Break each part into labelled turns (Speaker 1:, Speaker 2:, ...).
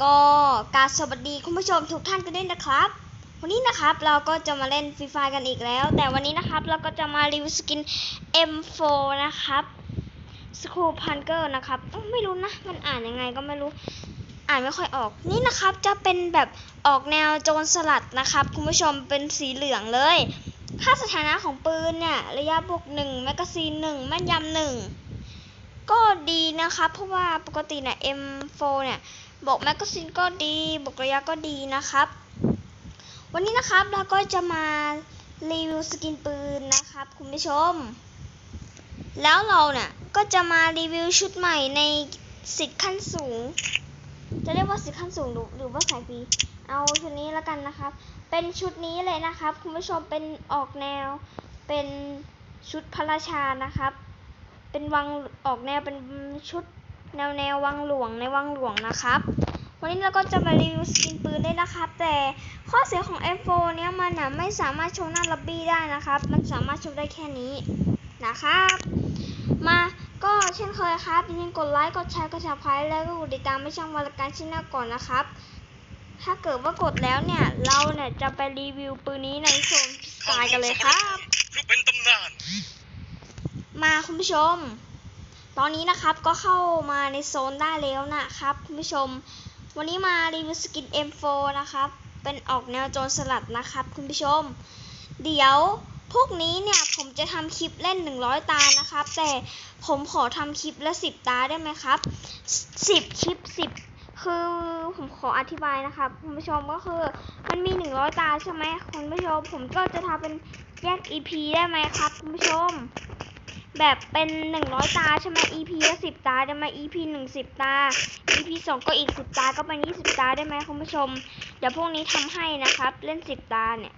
Speaker 1: ก็กาบสวัสดีคุณผู้ชมทุกท่านกันด้วยนะครับ วันนี้นะครับเราก็จะมาเล่นฟรีไฟกันอีกแล้ว แต่วันนี้นะครับเราก็จะมารีวิวสกิน M4 นะครับสคูพันเกอร์นะครับไม่รู้นะ มันอ่านยังไงก็ไม่รู้อ่านไม่ค่อยออกนี่นะครับจะเป็นแบบออกแนวโจรสลัดนะครับคุณผู้ชมเป็นสีเหลืองเลยค่าสถานะของปืนเนี่ยระยะบวกหนึ่งแมกกาซีนหนึ่งแม่นยำหนึ่งก็ดีนะครับเพราะว่าปกติเนี่ย M4 เนี่ย บอกแมกกาซีนก็ดีบอกระยะก็ดีนะครับ วันนี้นะครับเราก็จะมารีวิวสกินปืนนะครับ คุณผู้ชม แล้วเราเนี่ยก็จะมารีวิวชุดใหม่ในสิทธิ์ขั้นสูง จะเรียกว่าสิทธิ์ขั้นสูงหรือว่าสายฟรีเอาชุดนี้แล้วกันนะครับ เป็นชุดนี้เลยนะครับ คุณผู้ชมเป็นออกแนวเป็นชุดพระราชานะครับ เป็นวังออกแนวเป็นชุด แนวแนววังหลวงในวังหลวงนะครับ วันนี้เราก็จะมารีวิวสกินปืนได้นะครับ แต่ข้อเสียของ M4 เนี้ยมันน่ะไม่สามารถโชว์หน้าล็อบบี้ได้นะครับ มันสามารถโชว์ได้แค่นี้นะครับ มาก็เช่นเคยครับอย่าลืมกดไลค์กดแชร์กด subscribe แล้วก็กดติดตามไม่ช่องวารการชิ้นหน้าก่อนนะครับ ถ้าเกิดว่ากดแล้วเนี่ย เราเนี่ยจะไปรีวิวปืนนี้ในโซนสกายกันเลยครับ
Speaker 2: ลูกเป็นตำนาน
Speaker 1: มาคุณผู้ชม ตอนนี้นะครับก็เข้ามาในโซนได้แล้วนะครับคุณผู้ชม วันนี้มารีวิวสกิน M4 นะครับ เป็นออกแนวโจรสลัดนะครับคุณผู้ชม เดี๋ยวพวกนี้เนี่ยผมจะทำคลิปเล่น 100 ตานะครับ แต่ผมขอทำคลิปละ 10 ตาได้ไหมครับ 10 คลิป 10 คือผมขออธิบายนะครับคุณผู้ชมก็คือมันมี 100 ตาใช่ไหมคุณผู้ชม ผมก็จะทำเป็นแยก EP ได้ไหมครับคุณผู้ชม แบบเป็น100ตาใช่ไหม EP ละ10ตาได้ไหม EP 1 10ตา EP 2ก็อีก10ตาก็เป็น20ตาได้ไหมคุณผู้ชม เดี๋ยวพวกนี้ทำให้นะครับ เล่น10ตาเนี่ย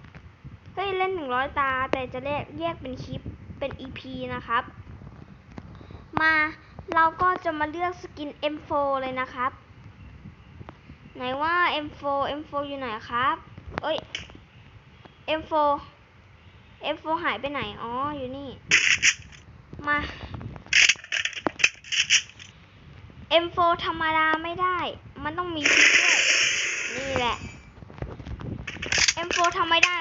Speaker 1: เฮ้ยเล่น100ตา แต่จะแยกแยกเป็นคลิปเป็น EP นะครับ มาเราก็จะมาเลือกสกิน M4 เลยนะครับ ไหนว่า M4 M4 อยู่ไหนครับเอ้ย M4 M4 หายไปไหน อ๋อ อยู่นี่ มา M4 ธรรมดาไม่ได้ มันต้องมีชิปด้วย นี่แหละ M4 ทำไม่ได้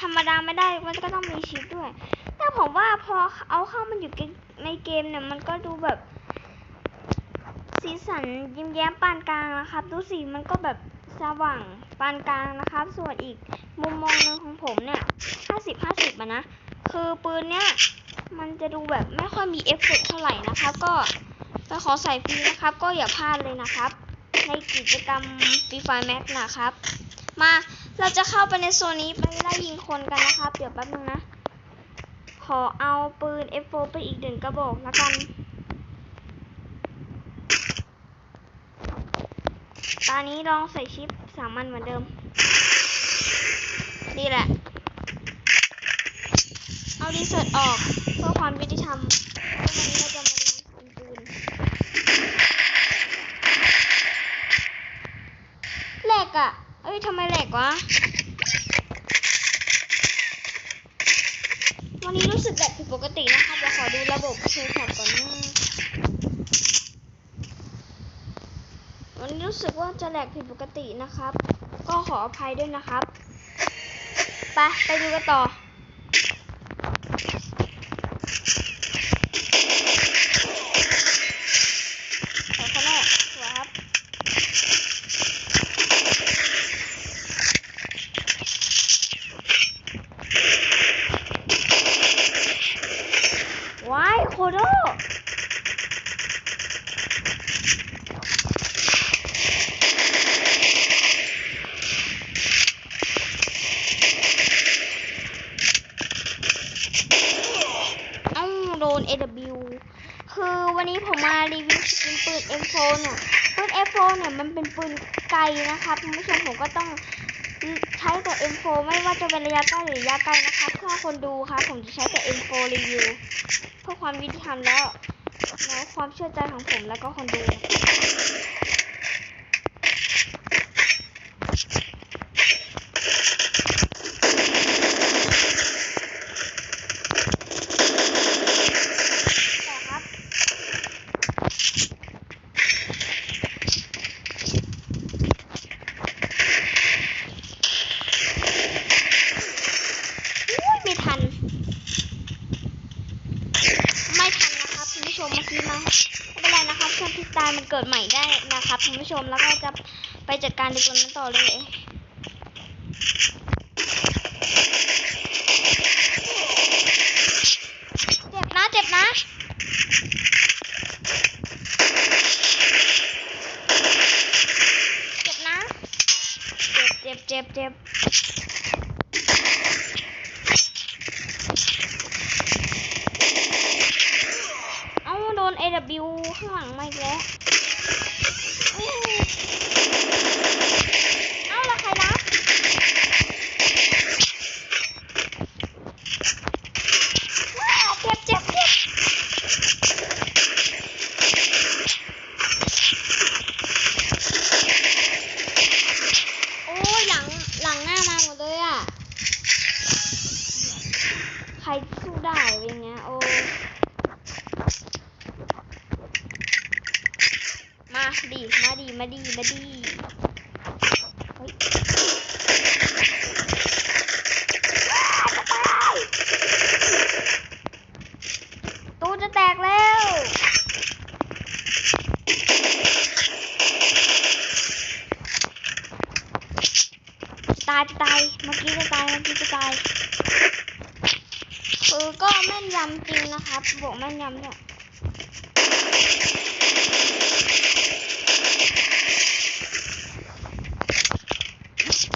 Speaker 1: ธรรมดาไม่ได้ มันก็ต้องมีชิปด้วย แต่ผมว่าพอเอาเข้ามันอยู่ในเกมเนี่ย มันก็ดูแบบ สีสันยิ้มแย้มปานกลางนะครับ ดูสีมันก็แบบสว่างปานกลางนะครับ ส่วนอีกมุมมองหนึ่งของผมเนี่ย 50 50อะนะ คือปืนเนี่ย มันจะดูแบบไม่ค่อยมีเอฟเฟกเท่าไหร่นะครับก็ไปขอใส่ฟรีนะครับ ก็อย่าพลาดเลยนะครับ ในกิจกรรมฟรีไฟแม็กนะครับ มาเราจะเข้าไปในโซนนี้ไปไล่ยิงคนกันนะครับ เดี๋ยวแป๊บนึงนะ ขอเอาปืน F4 ไปอีกหนึ่งกระบอกแล้วกันตอนนี้ลองใส่ชิปสามัญเหมือนเดิม นี่แหละ เอาดีเซิร์ตออกเพื่อความยุติธรรมวันนี้เราจะมารีวิวปืนแหลกอะ่ะ เอ้ยทำไมแหลกวะ วันนี้รู้สึกแบบผิดปกตินะครับเดี๋ยวขอดูระบบโทรศัพท์ก่อนนะวันนี้รู้สึกว่าจะแหลกผิดปกตินะครับ ก็ขออภัยด้วยนะครับ ไป ไปดูกันต่อ ขอคนแรกสวยครับ ว้ายโคโดเอ้าโดน AW คือวันนี้ผมมารีวิวสกินปืน M4 เนี่ย ปืน M4 เนี่ยมันเป็นปื นไกลนะครับคุณผู้ชมผมก็ต้องใช้แต่ M4 ไม่ว่าจะเป็นระยะใกล้หรือระยะไกลนะคะเพื่อคนดูครับผมจะใช้แต่ M4 รีวิวเพื่อความยุติธรรมแล้วแล้วความเชื่อใจของผมแล้วก็คนดูต่อครับ เกิดใหม่ ได้นะครับคุณผู้ชมแล้วก็จะไปจัดการในตัวนั้นต่อเลยเจ็บนะเจ็บนะเจ็บนะเจ็บเจ็บเจ็บเจ็บ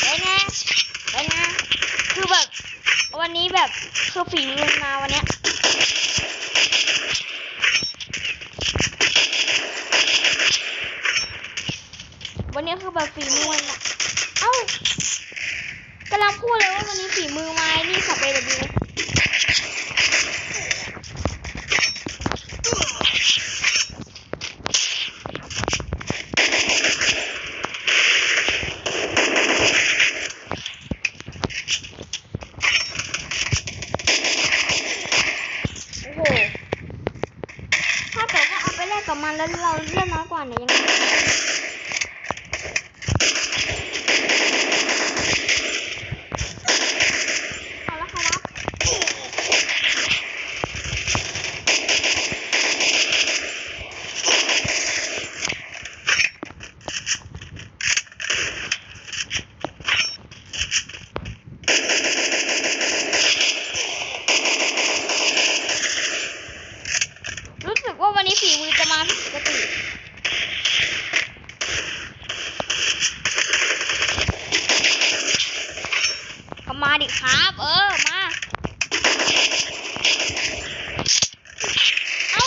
Speaker 1: เป็นไงเป็นะ คือแบบ วันนี้แบบคือฝีมือมาวันเนี้ยวันนี้คือแบบฝีมือน่ะ เอ้ากำลังพูดเลยว่าวันนี้ฝีมือไม้นี่ขับไปแบบนี้โอ้โห ถ้าเกิดว่าเอาไป แล้วเราเลือดน้อยกว่าเนี่ยยังไง เอาแล้วค่ะรับรู้สึกว่าวันนี้ฝีมือจะมาผิดปกติ ก็มาดิครับ เออ มา เอ้า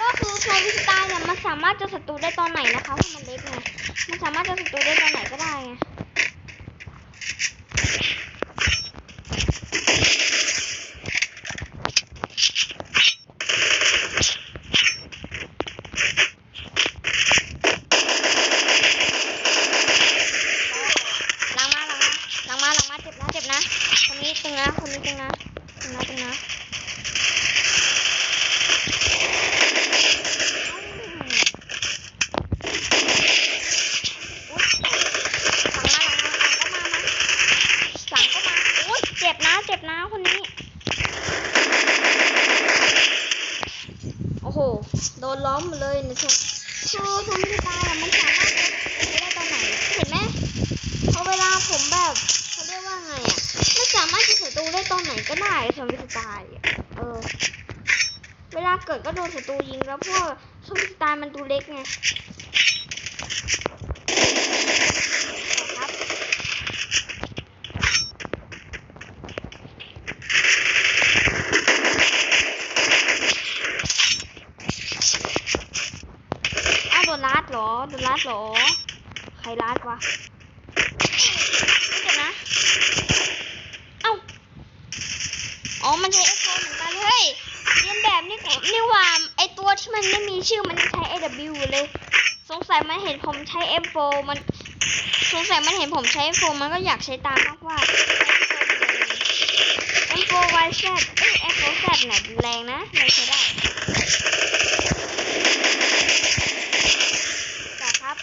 Speaker 1: ก็คือโชว์วิสตาร์เนี่ยมันสามารถจะศัตรูได้ตอนไหนนะคะเพราะมันเล็กไง มันสามารถจะศัตรูได้ตอนไหนก็ได้ไง หลังมาหลังมาหลังมาหลังมาเจ็บนะเจ็บนะ คนนี้ตึงนะ คนนี้ตึงนะตึงนะตึงนะอุ๊ยหลังมาหลังมาหลังก็มามาหลังก็มา อุ้ยเจ็บนะเจ็บนะคนนี้ โอ้โห โดนล้อมมดเลยนะชมคือทำไม่ตายมันสามารถได้ตอนไหน เห็นไหมพอเวลาผมแบบเขาเรียกว่าไงอะไม่สามารถจะศัตรูได้ตอนไหนก็ได้สมิสไตล์อะเออ เวลาเกิดก็โดนศัตรูยิงแล้วเพราะวกสมิสไตล์มันตัวเล็กไง หรอ ใครลัดวะเดี๋ยวนะ เอ้า อ๋อ มันใช้ F4 เหมือนกันเฮ้ยเรียนแบบนี่นี่ว่าไอตัวที่มันไม่มีชื่อมันใช้ AW เลย สงสัยมันเห็นผมใช้ F4 มัน สงสัยมันเห็นผมใช้ F4 มันก็อยากใช้ตามมากกว่า M4 YZ เอ้ย F4Z เนี่ยแรงนะแรงใช้ได้ ต่อครับ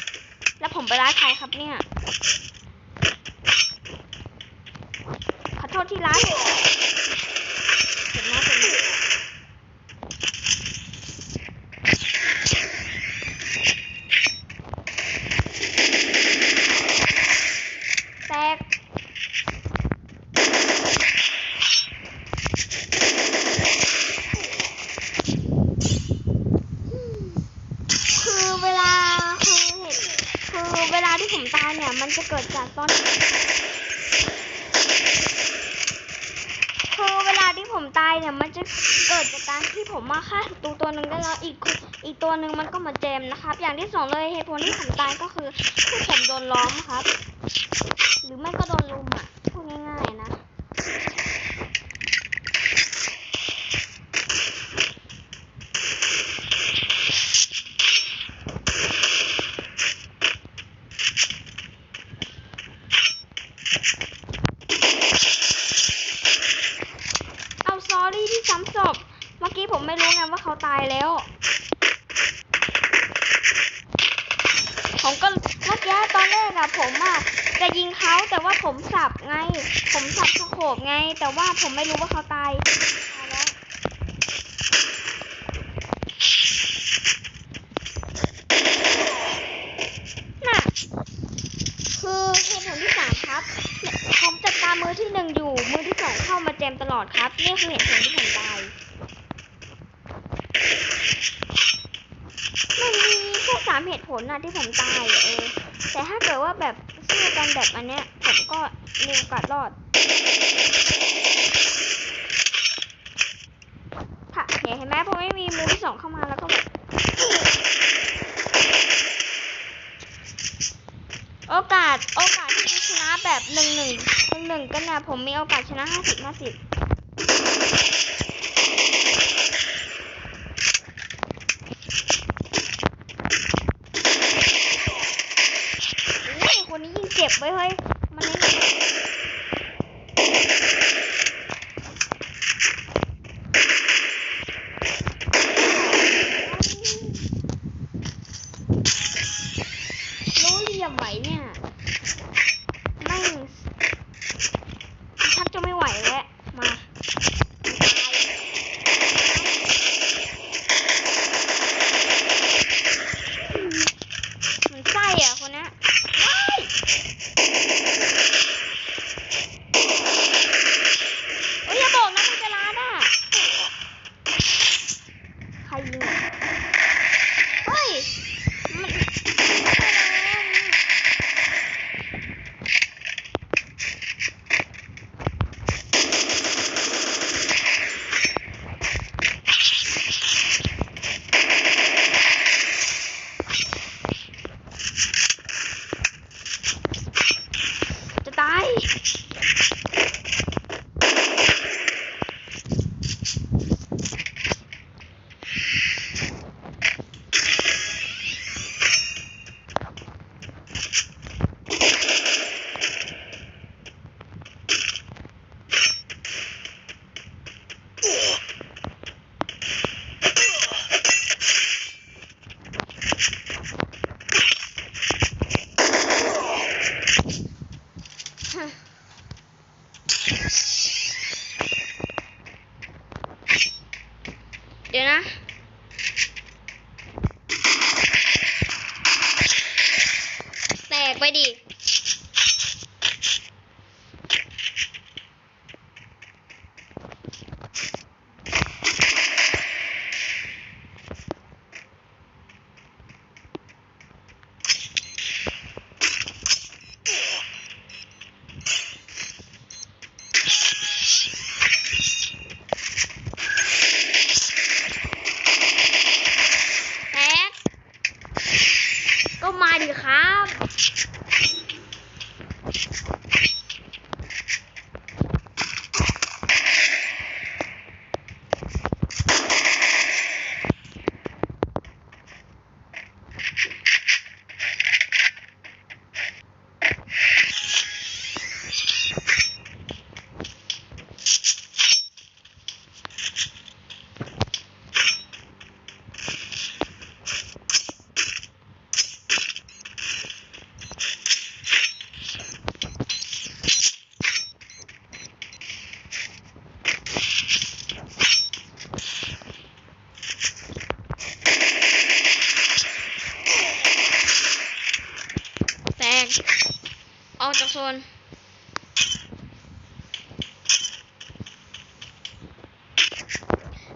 Speaker 1: แล้วผมไปร้านใครครับเนี่ย ขอโทษที่ร้านเห็นไหมผมแตก คือเวลาคือเหตุคือเวลาที่ ผมตายเนี่ย มันจะเกิดจากตอนคือเวลาที่ผมตายเนี่ย มันจะเกิดจากการที่ผมมาฆ่าศัตรูตัวหนึ่งได้แล้วอีกอีกตัวหนึ่งมันก็มาเจมนะครับ อย่างที่สองเลยเหตุผลที่ผมตายก็คือที่ผมโดนล้อมครับ หรือไม่ก็โดนลุมอะพูดง่ายๆนะ เอาซอรี่ที่ซ้ำศพ เมื่อกี้ผมไม่รู้ไงว่าเขาตายแล้ว ผมก็เมื่อกี้ตอนแรกอะผมอะจะยิงเขาแต่ว่าผมสับไง ผมสั บไง แต่ว่าผมไม่รู้ว่าเขาตายตายแล้วน่ะ คือเหตุผลที่สามครับผมจัดการมือที่หนึ่งอยู่ มือที่สองเข้ามาแจมตลอดครับ นี่คือเหตุผลที่ผมตายมันมีแค่สามเหตุผลนะที่ผมตายเออแต่ถ้าเกิดว่าแบบสู้กันแบบอันเนี้ยผมก็มีโอกาสรอดค่ะเห็นไหมพอไม่มีมือที่สองเข้ามาแล้วก็แบบ โอกาสโอกาสที่จะชนะแบบหนึ่งหนึ่งหนึ่งหนึ่งกันเนี่ยผมมีโอกาสชนะห้าสิบห้าสิบคนนี้ยิงเจ็บไว้เฮ้ย มันนี่รู้เหลี่ยมไหว ออกจากโซน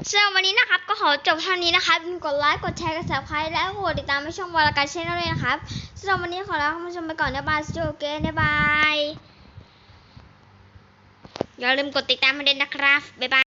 Speaker 1: สำหรับวันนี้นะครับ ก็ขอจบเท่านี้นะครับอย่าลืมกดไลค์ กดแชร์กด subscribe และกดติดตามให้ช่องวาลการเชแนลด้วยนะครับสำหรับวันนี้ขอลาคุณผู้ชมไปก่อนนะบายสโอเคนะบาย อย่าลืมกดติดตามให้ด้วยนะครับ บ๊ายบาย